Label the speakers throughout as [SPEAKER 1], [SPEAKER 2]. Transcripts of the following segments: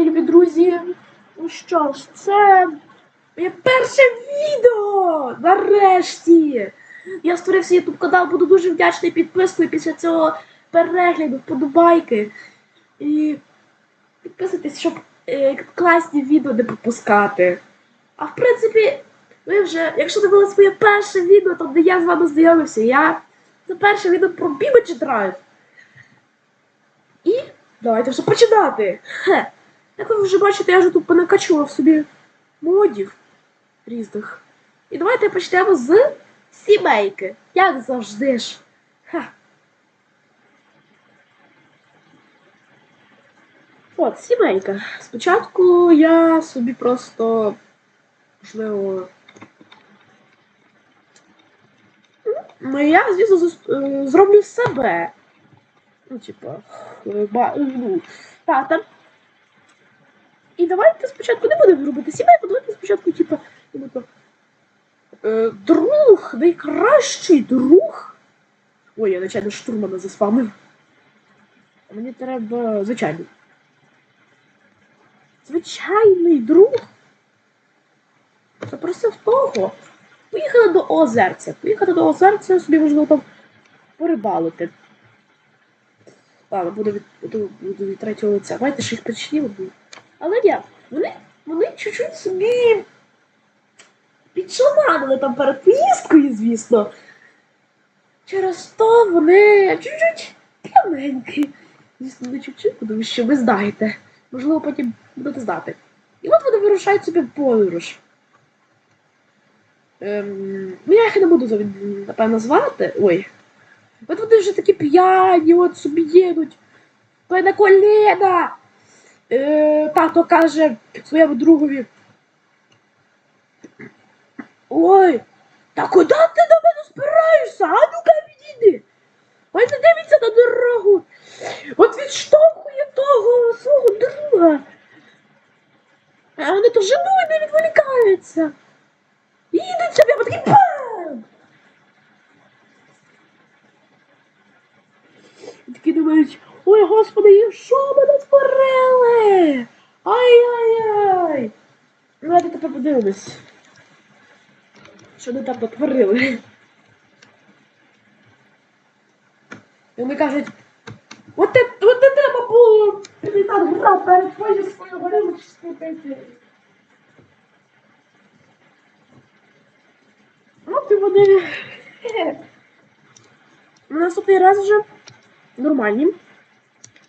[SPEAKER 1] мої любі друзі. Ну що ж, це моє перше відео! Нарешті! Я створив свій YouTube канал, буду дуже вдячний підпискою після цього перегляду, вподобайки. І підписуйтесь, щоб е, класні відео не пропускати. А в принципі, ви вже, якщо дивилися своє перше відео, там де я з вами знайомився, я це перше відео про Бібачі Драйв. І давайте вже починати. Хе. Як ви вже бачите, я вже тут понакачував собі модів різних. І давайте почнемо з сімейки. Як завжди ж. Ха. От, сімейка. Спочатку я собі просто, можливо. Ну, я, звісно, е, зроблю себе. Ну, типа, ну, тата. І давайте спочатку не будемо робити сімейку, давайте спочатку, типа, е, друг, найкращий друг. Ой, я начально штурмана заспамив. Мені треба звичайний. Звичайний друг. Запросив того. Поїхали до озерця. Поїхати до озерця, собі можливо там порибалити. Ладно, буду від, буду, буду від третього лиця. Давайте ще їх причинів. Але ні, вони, вони чуть-чуть собі підшаманили там перед поїздкою, звісно. Через то вони чуть-чуть п'яненькі. Звісно, не чуть-чуть, тому що ви знаєте. Можливо, потім будете знати. І от вони вирушають собі подорож. Ем, ну, я їх не буду напевно звати. Ой. От вони вже такі п'яні, от собі їдуть. Той на коліна. Е, тато каже своєму другові. Ой, та куди ти до мене спираєшся? А ну-ка відійди. Ой, не дивіться на дорогу. От відштовхує того свого друга. А вони то женуть, не відволікаються. Їдуть собі, а такий бам! І такі думають, ой, господи, що ми натворили? Ай-яй-яй! Ну, давайте тепер подивимось. Що вони там натворили? І вони кажуть, от те, от не треба було тобі так грав перед поїздкою горілочською пити. От і вони. Наступний раз вже нормальні.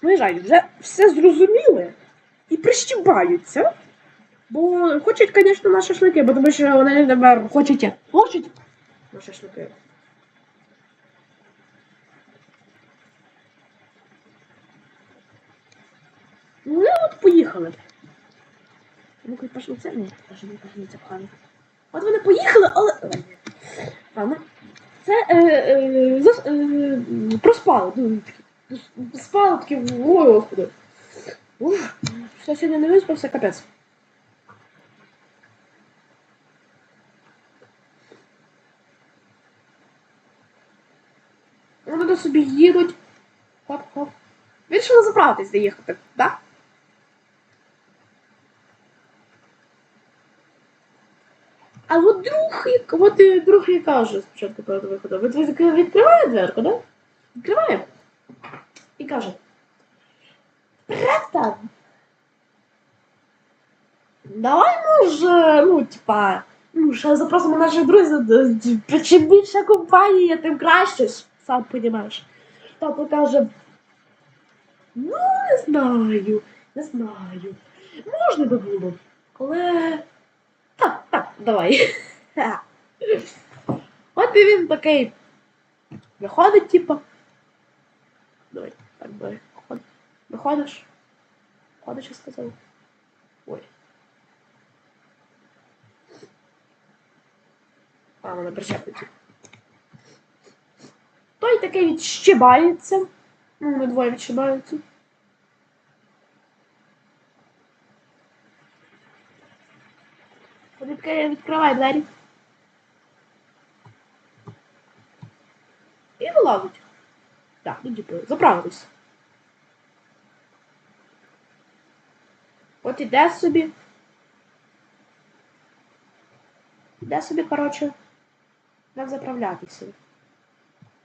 [SPEAKER 1] Виїжджають, вже все зрозуміли і прищібаються. Бо хочуть, звісно, на шашлики, бо тому що вони тепер хочуть. Хочуть на шашлики. Ну, от поїхали. Ну, коли пішли це, ні, не пішли це пхали. От вони поїхали, але. Це е, е, зас, е, проспали. Ну, спали такі, ой, господи. Ух, що сьогодні не виспався, капець. Вони до собі їдуть. Хоп-хоп. Вирішили заправитись доїхати, так? А от друг, от і друг і каже спочатку перед виходом. Від, відкриває дверку, да? Відкриває. І каже. Братан. Давай може, ну, типа, ну, ще запросимо наших друзів, чим більша компанія, тим краще сам розумієш. Тато каже, ну, не знаю, не знаю. Можна би було, але так, так, давай. От і він такий виходить, типу. Давай, так давай. Виход- Виходиш. Виходиш, я сказав. Ой. А, вона причепить. Той такий відщибається. Ну, ми двоє відщибаються. Відкривай, відкривай двері. І вилазить. Так, ну типу, заправились. От іде собі. Іде собі, коротше, як заправлятися.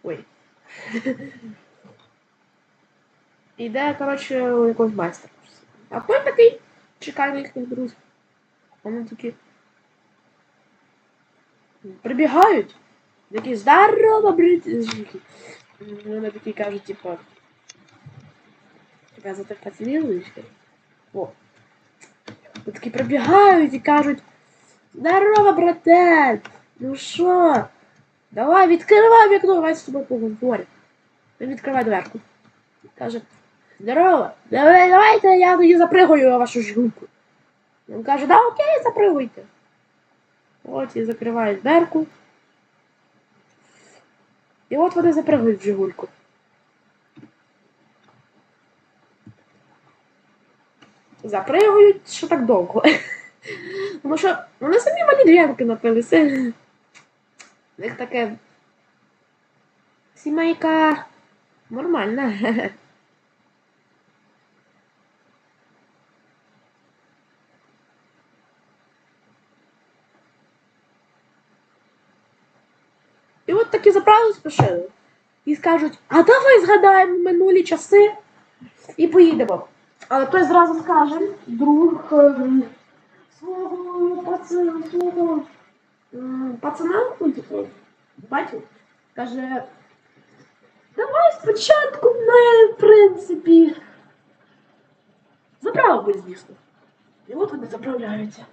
[SPEAKER 1] Ой. Іде, коротше, у якогось майстра. А той такий чекає на їхніх друзів. Вони такі. Прибігають. Такі здорово, британські. Вони такі кажуть, типа. Тебе за те поцілуєш? О. Вони такі прибігають і кажуть. Здорово, братан! Ну що? Давай, відкривай вікно, давай з тобою поговоримо. Він відкриває дверку. Каже, здорово, давай, давайте я тоді запригаю вашу жгулку. Він каже, да окей, запригуйте. От і закриває дверку. І от вони в жигульку. Запригують, що так довго. Тому що вони самі малі дрянки напилися. У них таке сімейка нормальна. от такі заправили спішили. І скажуть, а давай згадаємо минулі часи і поїдемо. Але той зразу скаже, друг ем, свого пацана, свого пацана, ну, типу, батю, каже, давай спочатку ми, в принципі, заправимо, звісно. І от вони заправляються.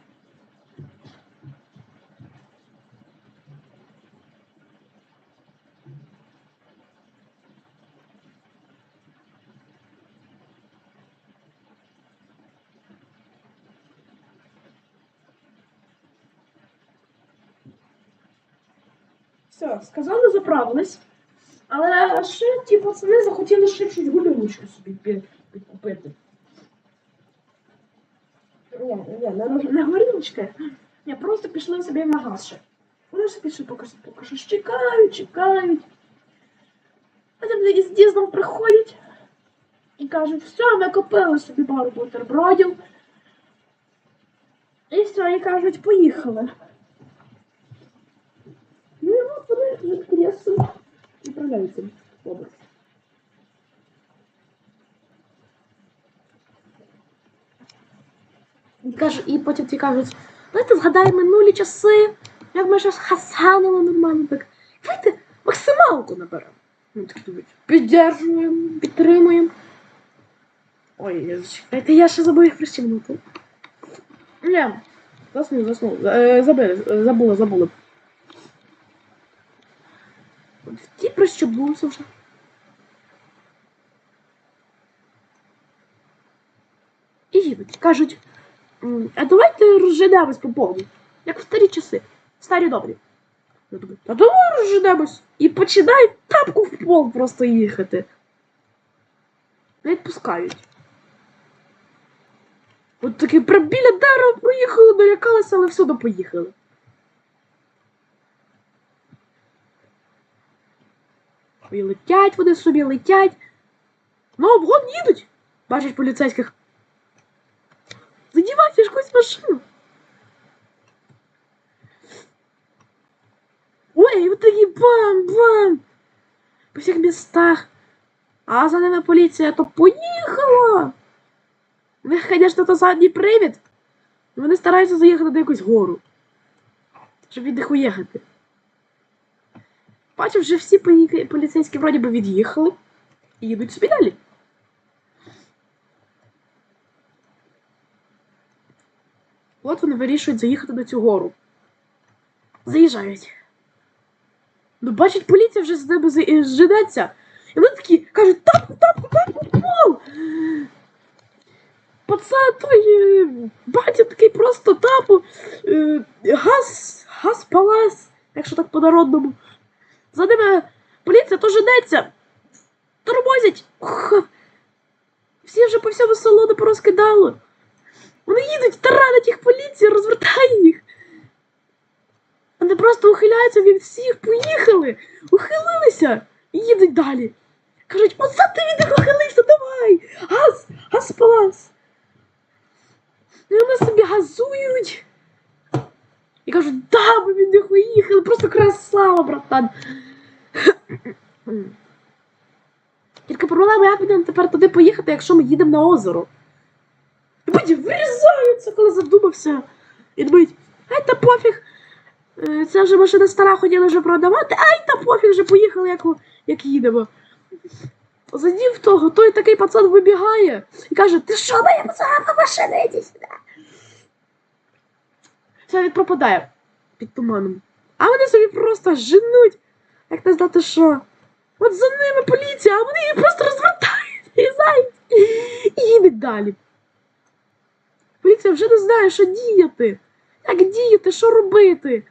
[SPEAKER 1] Все, сказали, заправились. Але ще ті пацани захотіли ще щось гулюночку собі підкупити. Ні, не, не горілочки. Ні, просто пішли собі в магаз ще. Вони ж пішли поки, поки що чекають, чекають. Потім з дізном приходять і кажуть, все, ми купили собі пару бутербродів. І все, і кажуть, поїхали. І вони від кресу відправляються в. І, потім ті кажуть, давайте згадаємо минулі часи, як ми щось хасанили нормально так. Давайте максималку наберемо. Ну такі думають, піддержуємо, підтримуємо. Ой, я зачекайте, я ще забув їх пристібнути. Ні, заснув, заснув. Е, Забили, е, забула, забула. От ті прищебнувся вже. І. Кажуть, а давайте розженемось по повній. Як в старі часи. Старі добрі. Я думаю, та давай розженемось. І починають тапку в пол просто їхати. Не відпускають. От прям біля дерева проїхали, налякалися, але все одно поїхали. І летять вони собі, летять. Ну, обгон їдуть. Бачать поліцейських. Задівайте ж якусь машину. Ой, вот такі бам-бам! По всіх містах. А за ними поліція то поїхала. Них, звісно, то задній привід. Вони стараються заїхати на якусь гору. Щоб від них уїхати. Бачив, вже всі поліцейські вроді би від'їхали і їдуть собі далі. От вони вирішують заїхати на цю гору. Заїжджають. Ну, бачить, поліція вже з ними за- е. І вони такі кажуть, тапку, тапку, тапку, пол! Пацан той е, батя такий просто тапу. Е, газ, газ палас, якщо так по-народному. За ними поліція то женеться. Тормозять. Всі вже по всьому салону порозкидало. Вони їдуть, таранять їх поліція, розвертає їх. Вони просто ухиляються від всіх, поїхали, ухилилися і їдуть далі. Кажуть, оце ти від них ухилився, давай! Газ, газ палас. Ну і вони собі газують. І кажуть, да, ми від них уїхали, просто красава, братан. Тільки проблема, як мені тепер туди поїхати, якщо ми їдемо на озеро. І вирізаються, коли задумався. І думають, ай та пофіг. Це вже машина стара хотіла вже продавати, ай та пофіг вже поїхали, як, як їдемо. Задів того, той такий пацан вибігає і каже, ти що, моя пацана машина, іди сюди. Все, він пропадає під туманом. А вони собі просто женуть. Як не знати що. От за ними поліція, а вони її просто розвертають, врізають і їдуть далі. Поліція вже не знає, що діяти. Як діяти, що робити.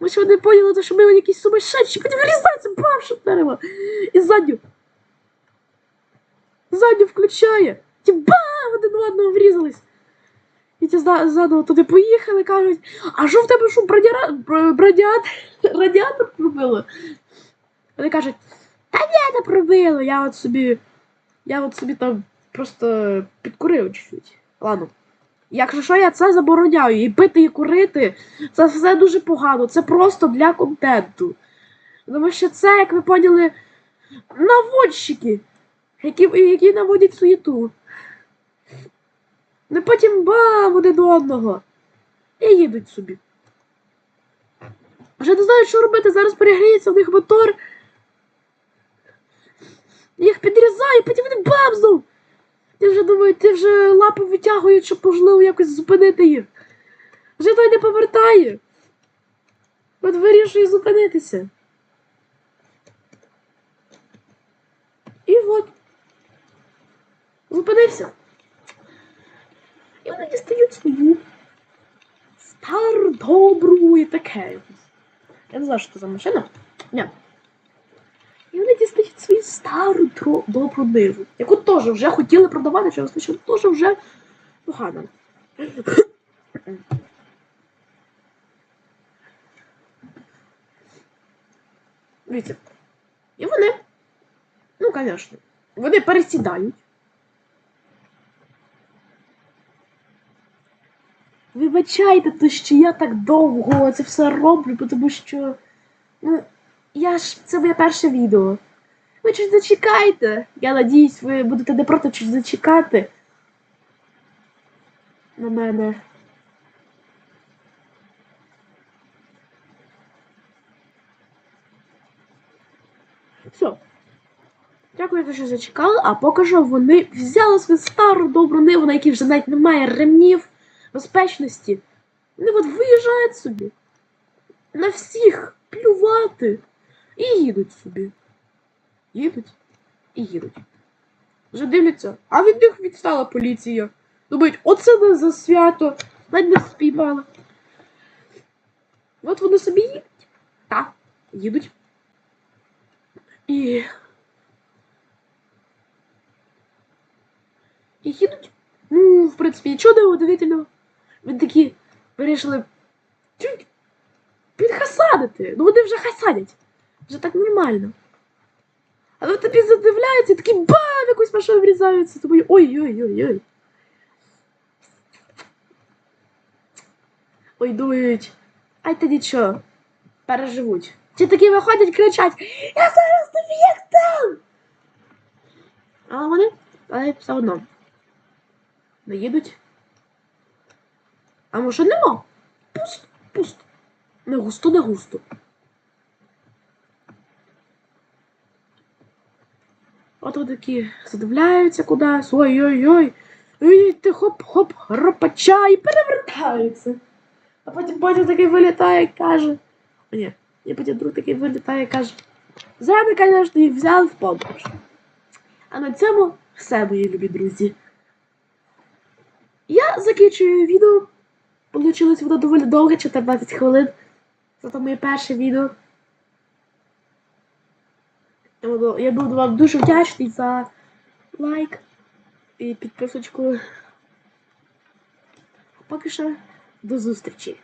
[SPEAKER 1] Ми ще не поняли, що ми якісь сумасшедші, потім вирізається, бавши дерево. І задню. Задню включає. Ті бам! Один в одного врізались. І ті заново туди поїхали, кажуть, а що в тебе що, радіатор пробило? Вони кажуть, та ні, не пробило, я от собі. Я от собі там просто підкурив чуть-чуть. Ладно. Якщо що, я це забороняю, і пити, і курити, це все дуже погано. Це просто для контенту. Тому що це, як ви поняли, наводчики, які, які наводять суєту. Ну потім бам один до одного. І їдуть собі. Вже не знають, що робити, зараз перегріється в них мотор. Їх підрізає, потім вони бам знов. Ти вже думають, ти вже лапи витягують, щоб можливо якось зупинити їх. Вже той не повертає. От вирішує зупинитися. І от. Зупинився. І вони дістають свою стару добру і таке. Я не знаю, що це за машина. Ні. І вони дістають свою стару добру ниву, яку теж вже хотіли продавати через те, що теж вже погано. Дивіться. І вони, ну, звісно, вони пересідають. Вибачайте, то що я так довго це все роблю, тому що. Ну, я ж це моє перше відео. Ви чуть зачекайте. Я надіюсь, ви будете не проти чуть зачекати. На мене. Все. Дякую, що зачекали, а поки що вони взяли свою стару добру ниву, на якій вже навіть немає ремнів безпечності. Вони от виїжджають собі. На всіх плювати. І їдуть собі. Їдуть і їдуть. Вже дивляться, а від них відстала поліція. Думають, оце не за свято, навіть не спіймали. От вони собі їдуть. Так, їдуть. І. І їдуть. Ну, в принципі, нічого не удивительного. Він такі вирішили підхасадити. Ну вони вже хасадять. Вже так нормально. Але тобі задивляються і такі бам, якусь машину врізаються. Тобі ой-ой-ой-ой. Ой, думають, ай та нічого, переживуть. Ті такі виходять, кричать, я зараз тобі як дам. А вони, але все одно. Не їдуть. А може нема? Пусто, пусто. Не густо, не густо. От такі задивляються кудись. Ой-ой-ой. І ти хоп-хоп, ропача і перевертаються. А потім потім такий вилітає і каже. О, ні, і потім друг такий вилітає і каже. Зря ми, звісно, їх взяли в подорож. А на цьому все, мої любі друзі. Я закінчую відео. Получилось воно доволі довге, 14 хвилин. Зато моє перше відео. Я буду, вам дуже вдячний за лайк і підписочку. Поки що до зустрічі!